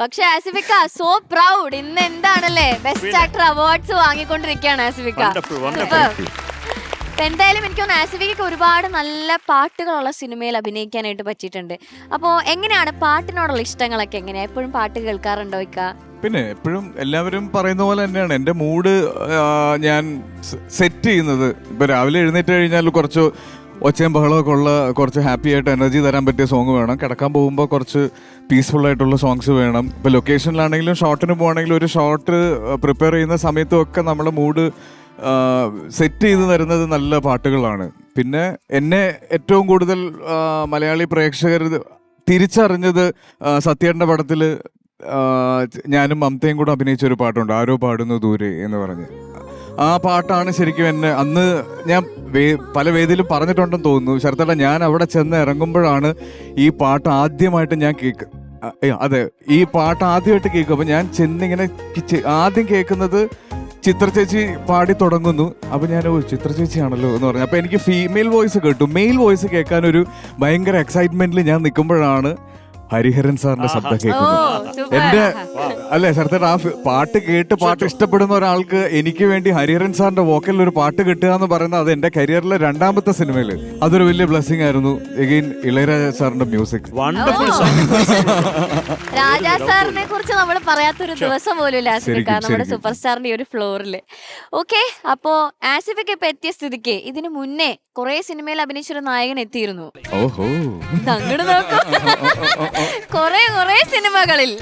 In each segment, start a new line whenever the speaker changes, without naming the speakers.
പക്ഷെ ആസിഫിക്ക so proud ഇന്ന് എന്താണല്ലേ? ബെസ്റ്റ് ആക്ടർ അവാർഡ്സ് വാങ്ങിക്കൊണ്ടിരിക്കുകയാണ് ആസിഫിക്ക. എന്തായാലും എനിക്ക് തോന്നുന്നു ആസിഫിക്ക് ഒരുപാട് നല്ല പാട്ടുകളുള്ള സിനിമയിൽ അഭിനയിക്കാനായിട്ട് പറ്റിയിട്ടുണ്ട്. അപ്പോ എങ്ങനെയാണ് പാട്ടിനോടുള്ള ഇഷ്ടങ്ങളൊക്കെ എങ്ങനെയാ? എപ്പോഴും പാട്ട് കേൾക്കാറുണ്ടോ ഇക്ക?
പിന്നെ എപ്പോഴും എല്ലാവരും പറയുന്ന പോലെ തന്നെയാണ്. എന്റെ മൂഡ് ഞാൻ സെറ്റ് ചെയ്യുന്നത്. ഇപ്പോൾ രാവിലെ എഴുന്നേറ്റ് കഴിഞ്ഞാൽ കുറച്ച് ഒച്ചയും ബഹളമൊക്കെ ഉള്ള കുറച്ച് ഹാപ്പി ആയിട്ട് എനർജി തരാൻ പറ്റിയ സോങ് വേണം. കിടക്കാൻ പോകുമ്പോൾ കുറച്ച് പീസ്ഫുൾ ആയിട്ടുള്ള സോങ്സ് വേണം. ഇപ്പോൾ ലൊക്കേഷനിലാണെങ്കിലും ഷോർട്ടിന് പോകണമെങ്കിലും ഒരു ഷോർട്ട് പ്രിപ്പയർ ചെയ്യുന്ന സമയത്തും ഒക്കെ നമ്മുടെ മൂഡ് സെറ്റ് ചെയ്ത് തരുന്നത് നല്ല പാട്ടുകളാണ്. പിന്നെ എന്നെ ഏറ്റവും കൂടുതൽ മലയാളി പ്രേക്ഷകർ തിരിച്ചറിഞ്ഞത് സത്യേട്ടന്റെ പടത്തിൽ ഞാനും മമതയും കൂടെ അഭിനയിച്ച ഒരു പാട്ടുണ്ട് ആരോ പാടുന്നു ദൂരെ എന്ന് പറഞ്ഞ്. ആ പാട്ടാണ് ശരിക്കും എന്നെ അന്ന് ഞാൻ പല വേദിയിലും പറഞ്ഞിട്ടുണ്ടെന്ന് തോന്നുന്നു. ശരത്തേട്ട ഞാൻ അവിടെ ചെന്ന് ഇറങ്ങുമ്പോഴാണ് ഈ പാട്ട് ആദ്യമായിട്ട് ഞാൻ കേക്ക് അതെ ഈ പാട്ട് ആദ്യമായിട്ട് കേൾക്കും അപ്പം ഞാൻ ചെന്നിങ്ങനെ ആദ്യം കേൾക്കുന്നത് ചിത്ര ചേച്ചി പാടി തുടങ്ങുന്നു. അപ്പം ഞാൻ ഓ ചിത്ര ചേച്ചിയാണല്ലോ എന്ന് പറഞ്ഞു. അപ്പം എനിക്ക് ഫീമെയിൽ വോയിസ് കേട്ടു. മെയിൽ വോയിസ് കേൾക്കാൻ ഒരു ഭയങ്കര എക്സൈറ്റ്മെന്റിൽ ഞാൻ നിൽക്കുമ്പോഴാണ് ഹരിഹരൻ സാറിന്റെ ശബ്ദം
കേൾക്കുന്നു.
എന്റെ അല്ലെ ശരത്തേട്ട ആ പാട്ട് കേട്ട് പാട്ട് ഇഷ്ടപ്പെടുന്ന ഒരാൾക്ക് എനിക്ക് വേണ്ടി ഹരിഹരൻ സാറിന്റെ വോക്കലിൽ ഒരു പാട്ട് കിട്ടുക എന്ന് പറയുന്നത് അത് എന്റെ കരിയറിലെ രണ്ടാമത്തെ സിനിമയിൽ അതൊരു വലിയ ബ്ലെസ്സിങ് ആയിരുന്നു. എഗെയിൻ ഇളയരാജ സാറിന്റെ മ്യൂസിക്
വണ്ടർഫുൾ
രാജാ സാറിനെ കുറിച്ച് നമ്മൾ പറയാത്തൊരു ദിവസം പോലും നമ്മുടെ സൂപ്പർ സ്റ്റാറിന്റെ ഈ ഒരു ഫ്ലോറിൽ ഓക്കെ അപ്പോ ആസിഫിക്ക് ഇപ്പൊ എത്തിയ സ്ഥിതിക്ക് ഇതിനു മുന്നേ കുറെ സിനിമയിൽ അഭിനയിച്ചൊരു നായകൻ എത്തിയിരുന്നു.
ഓഹോ.
അങ്ങോട്ട് നോക്കൂ. കൊറേ കൊറേ സിനിമകളിൽ.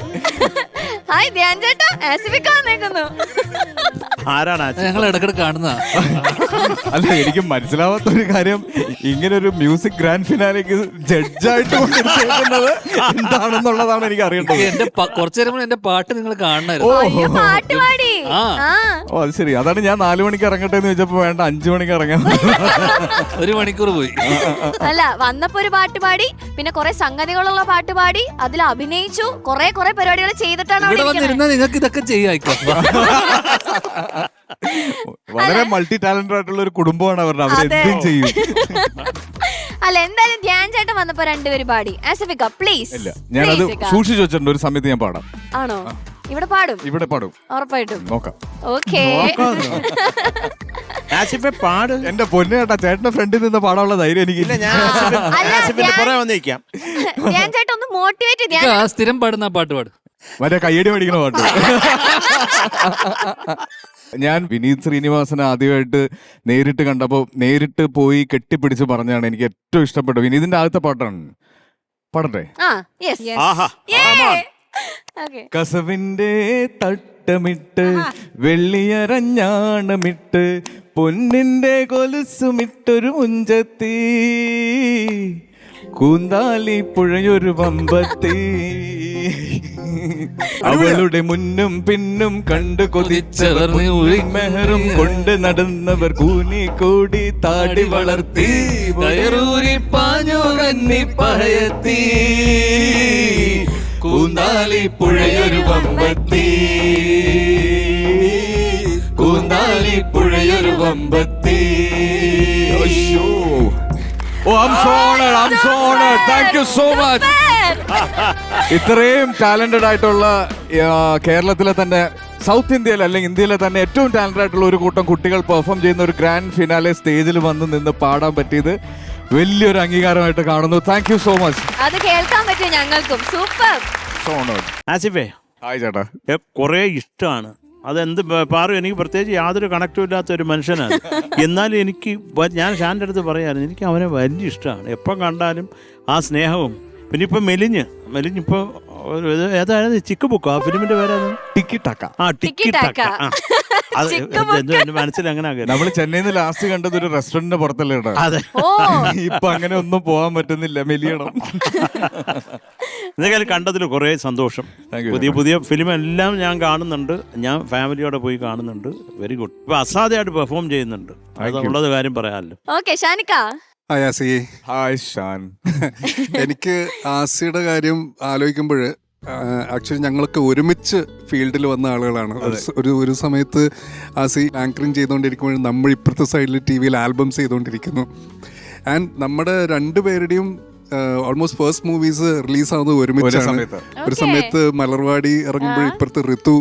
ഹായ് ധ്യാൻ ചേട്ടാ ആസിഫിക്കാൻ വന്നേക്കുന്നു
ആരാണ്
ഞങ്ങൾ ഇടക്കിടെ കാണുന്ന
അല്ല എനിക്ക് മനസ്സിലാവാത്ത ഒരു കാര്യം ഇങ്ങനെ ഒരു മ്യൂസിക് ഗ്രാൻഡ് ഫിനാലേക്ക് ജഡ്ജായിട്ട് കൊണ്ടിരിക്കുന്നത് എന്താണെന്നുള്ളതാണ് എനിക്ക് അറിയേണ്ടത്.
എന്റെ കുറച്ചു നേരം എന്റെ പാട്ട് നിങ്ങൾ കാണണമായിരുന്നു.
പാട്ട് പാടി.
ആ.
ആ.
ഓ അത് ശരി. അതാണ് ഞാൻ നാലു മണിക്ക് ഇറങ്ങട്ടെ എന്ന് ചോദിച്ചപ്പോ വേണ്ട അഞ്ചു മണിക്ക് ഇറങ്ങാം.
ഒരു മണിക്കൂർ പോയി.
അല്ല വന്നപ്പോ ഒരു പാട്ട് പാടി പിന്നെ കുറെ സംഗതികളുള്ള പാട്ട് പാടി അതിൽ അഭിനയിച്ചു കുറെ കുറെ പരിപാടികൾ ചെയ്തിട്ടാണ്
ഇവിടെ. നിങ്ങൾക്ക് ഇതൊക്കെ ചെയ്യായിക്കോ.
വളരെ മൾട്ടി ടാലന്റഡ് ആയിട്ടുള്ള ഒരു കുടുംബമാണ് അവരുടെ
അവർ
അവരെന്തും ചെയ്യും.
അല്ല എന്തായാലും ധ്യാൻ ചേട്ടൻ വന്നപ്പോ രണ്ടുപേരും പാടി. ആസിഫിക്ക പ്ലീസ്
ഇല്ല ഞാനത് സൂക്ഷിച്ചു വെച്ചിട്ടുണ്ട് ഒരു സമയത്ത് ഞാൻ പാടാം.
ആണോ? ഇവിടെ പാടും?
ഇവിടെ പാടും.
ഉറപ്പായിട്ടും.
നോക്കാം.
ഓക്കേ.
ആസിഫെ പാട്.
എന്റെ പൊന്നു കേട്ടാ ചേട്ടന്റെ ഫ്രണ്ടിൽ നിന്ന് പാടാനുള്ള ധൈര്യം എനിക്ക്
ഇല്ല ഞാൻ ആസിഫിന്റെ-
അല്ല, ഞാൻ-
പുറകെ വന്നിരിക്കാം.
ധ്യാൻ ചേട്ടൻ ഒന്ന് മോട്ടിവേറ്റ് ചെയ്യാം.
ആ സ്ഥിരം പാടുന്ന പാട്ട് പാട്.
മറ്റേ കയ്യടി പഠിക്കണ പാട്ട്. ഞാൻ വിനീത് ശ്രീനിവാസനെ ആദ്യമായിട്ട് നേരിട്ട് കണ്ടപ്പോ നേരിട്ട് പോയി കെട്ടിപ്പിടിച്ച് പറഞ്ഞാണ് എനിക്ക് ഏറ്റവും ഇഷ്ടപ്പെട്ടത്. വിനീതിന്റെ ആദ്യത്തെ പാട്ടാണ്. പാടട്ടെ?
ആ യെസ്
ആഹാ.
ഓക്കെ
കസവിന്റെ തട്ടമിട്ട് വെള്ളിയരഞ്ഞാണമിട്ട് പൊന്നിന്റെ കൊലുസുമിട്ടൊരു മുഞ്ചത്തി കൂന്താലി പുഴയൊരു വമ്പത്തി. അവളുടെ മുന്നും പിന്നും കണ്ടു കൊതിച്ചവർ മെഹറും കൊണ്ട് നടന്നവർ കൂനി കൂടി താടി വളർത്തി
വയറൂരി പാഞ്ഞു കന്നി
പഹയത്തി. കൂന്താലി പുഴയൊരു വമ്പത്തി. കൂന്താലി പുഴയൊരു വമ്പത്തി. Oh I'm so honored. I'm so honored. Thank you so much ഇത്രയും ടാലന്റഡ് ആയിട്ടുള്ള കേരളത്തിലെ തന്നെ സൗത്ത് ഇന്ത്യയിൽ അല്ലെങ്കിൽ ഇന്ത്യയിലെ തന്നെ ഏറ്റവും ടാലന്റഡ് ആയിട്ടുള്ള ഒരു കൂട്ടം കുട്ടികൾ പെർഫോം ചെയ്യുന്ന ഒരു ഗ്രാൻഡ് ഫിനാലെ സ്റ്റേജിൽ വന്ന് നിന്ന് പാടാൻ പറ്റിയത് വലിയൊരു അംഗീകാരമായിട്ട് കാണുന്നു. താങ്ക് യു സോ മച്ച്
അത് കേൾക്കാൻ പറ്റും ഞങ്ങൾക്കും. സൂപ്പർ
ആസിഫെ
ഹായ് ചേട്ടാ.
കുറേ ഇഷ്ടമാണ്. അതെന്ത് പാറു എനിക്ക് പ്രത്യേകിച്ച് യാതൊരു കണക്റ്റും ഇല്ലാത്ത ഒരു മനുഷ്യനാണ്. എന്നാലും എനിക്ക് ഞാൻ ഷാന്റെ അടുത്ത് പറയായിരുന്നു എനിക്ക് അവനെ വലിയ ഇഷ്ടമാണ്. എപ്പം കണ്ടാലും ആ സ്നേഹവും പിന്നെ ഇപ്പൊ മെലിഞ്ഞ്. മെലിഞ്ഞ് ഇപ്പൊ ഏതായത് ചിക്ക് ബുക്കോ ആ ഫിലിമിന്റെ പേരാണ്.
ടിക്കി ടക്ക
ആ
ടിക്കി
ടിക്കി ആ. അത്
ചിക്ക്
എന്തോ എന്റെ മനസ്സിൽ അങ്ങനെ ആകരുത്.
നമ്മൾ ചെന്നൈയിൽ നിന്ന് ലാസ്റ്റ് കണ്ടത് ഒരു റെസ്റ്റോറന്റിന്റെ പുറത്തല്ലേ
അതെ.
ഓ.
ഇപ്പൊ അങ്ങനെ ഒന്നും പോകാൻ പറ്റുന്നില്ല. മെലിയണം.
എന്തായാലും കണ്ടതിൽ കുറേ സന്തോഷം.
Thank you,
പുതിയ പുതിയ ഫിലിം എല്ലാം ഞാൻ കാണുന്നുണ്ട്. ഞാൻ ഫാമിലിയോടെ പോയി കാണുന്നുണ്ട്. വെരി ഗുഡ് ഇപ്പൊ അസാധ്യമായിട്ട് പെർഫോം ചെയ്യുന്നുണ്ട്. അത് ഉള്ളത് കാര്യം പറയാമല്ലോ.
ഓക്കെ ഷാനിക്ക.
ആയാസി
ഹായ് ഷാൻ.
എനിക്ക് ആസിയുടെ കാര്യം ആലോചിക്കുമ്പോൾ ആക്ച്വലി ഞങ്ങളൊക്കെ ഒരുമിച്ച് ഫീൽഡിൽ വന്ന ആളുകളാണ്. ഒരു ഒരു സമയത്ത് ആസി ആങ്കറിങ് ചെയ്തുകൊണ്ടിരിക്കുമ്പോൾ നമ്മൾ ഇപ്പുറത്തെ സൈഡിൽ ടി വിയിൽ ആൽബംസ് ചെയ്തുകൊണ്ടിരിക്കുന്നു ആൻഡ് നമ്മുടെ രണ്ടുപേരുടെയും ഓൾമോസ്റ്റ് ഫസ്റ്റ് മൂവീസ് റിലീസ് ആവുന്നത്
ഒരേ
ഒരുമിച്ചാണ്. ഒരു സമയത്ത് മലർവാടി ഇറങ്ങുമ്പോൾ ഇപ്പുറത്തെ ഋതു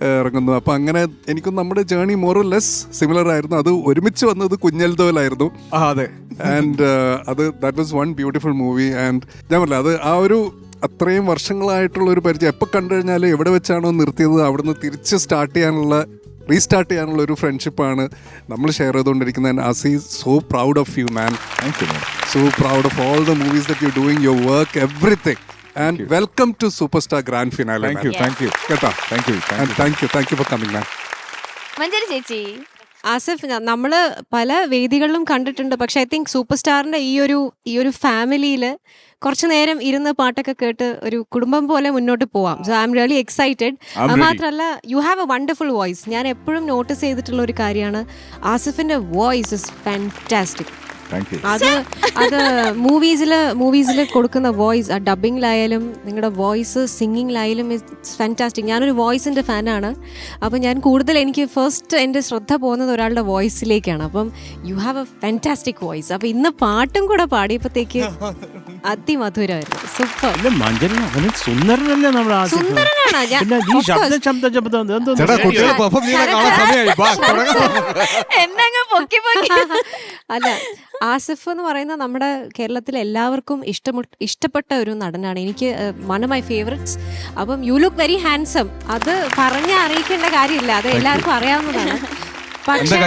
ഇറങ്ങുന്നു അപ്പൊ അങ്ങനെ എനിക്കും നമ്മുടെ ജേണി മോർ ലെസ് സിമിലർ ആയിരുന്നു. അത് ഒരുമിച്ച് വന്നത് കുഞ്ഞൽതോലായിരുന്നു
ആ അതെ.
ആൻഡ് അത് that was one beautiful movie and ഞാൻ പറഞ്ഞില്ല അത് ആ ഒരു അത്രയും വർഷങ്ങളായിട്ടുള്ള ഒരു പരിചയം. എപ്പോൾ കണ്ടു കഴിഞ്ഞാൽ എവിടെ വെച്ചാണോ നിർത്തിയത് അവിടുന്ന് തിരിച്ച് സ്റ്റാർട്ട് ചെയ്യാനുള്ള റീസ്റ്റാർട്ട് ചെയ്യാനുള്ള ഒരു ഫ്രണ്ട്ഷിപ്പാണ് നമ്മൾ ഷെയർ ചെയ്തുകൊണ്ടിരിക്കുന്നത്. As is so proud of you man
so proud
of all the movies that you doing your work your everything. And welcome to Superstar Grand Finale.
Thank you
thank
thank you
കേട്ടോ?
Thank you
And thank you, thank you for coming, man.
Manjari ചേച്ചി.
ആസിഫ് നമ്മൾ നമ്മൾ പല വേദികളിലും കണ്ടിട്ടുണ്ട്. പക്ഷെ I think super സ്റ്റാറിന്റെ ഈ ഒരു ഈ ഒരു ഫാമിലിയിൽ കുറച്ചു നേരം ഇരുന്ന് പാട്ടൊക്കെ കേട്ട് ഒരു കുടുംബം പോലെ മുന്നോട്ട് പോവാം. So I M really excited
അത്.
മാത്രമല്ല you have a wonderful voice ഞാൻ എപ്പോഴും നോട്ടീസ് ചെയ്തിട്ടുള്ള ഒരു കാര്യമാണ് ആസിഫിന്റെ വോയിസ് ഇസ്
താങ്ക് യു
അത് അത് മൂവീസിൽ മൂവീസിൽ കൊടുക്കുന്ന വോയിസ് ആ ഡബിങ്ങിലായാലും നിങ്ങളുടെ വോയിസ് സിംഗിങ്ങിലായാലും ഇറ്റ്സ് ഫാന്റാസ്റ്റിക് ഞാനൊരു വോയിസിന്റെ ഫാനാണ് അപ്പം ഞാൻ കൂടുതൽ എനിക്ക് ഫസ്റ്റ് എന്റെ ശ്രദ്ധ പോകുന്നത് ഒരാളുടെ വോയിസിലേക്കാണ് അപ്പം you have a fantastic voice അപ്പം ഇന്ന് പാട്ടും കൂടെ പാടിയപ്പോഴത്തേക്ക് അതിമധുരമായിരുന്നു. സൂപ്പർ.
അല്ല മഞ്ജരി അവന് സുന്ദരനല്ലേ നമ്മുടെ ആസിഫ്?
സുന്ദരനാണ് ഞാൻ
പിന്നെ ഈ
of course.
ശബ്ദം ശബ്ദം ശബ്ദം എന്തോ
ചേട്ടാ കുട്ടികളെ പെർഫോം ചെയ്യാൻ കാണാൻ സമയമായി. ബാ, തുടങ്ങാം.
എന്നങ്ങ് പൊക്കി പൊക്കി.
അല്ല ആസിഫ് എന്ന് പറയുന്ന നമ്മുടെ കേരളത്തിൽ എല്ലാവർക്കും ഇഷ്ടമു ഇഷ്ടപ്പെട്ട ഒരു നടനാണ്. എനിക്ക് വൺ ഓഫ് മൈ ഫേവറേറ്റ്സ് അപ്പം യു ലുക്ക് വെരി ഹാൻസം അത് പറഞ്ഞ് അറിയിക്കേണ്ട കാര്യമില്ല. അത് എല്ലാവർക്കും അറിയാവുന്നതാണ്.
എന്താ
പക്ഷേ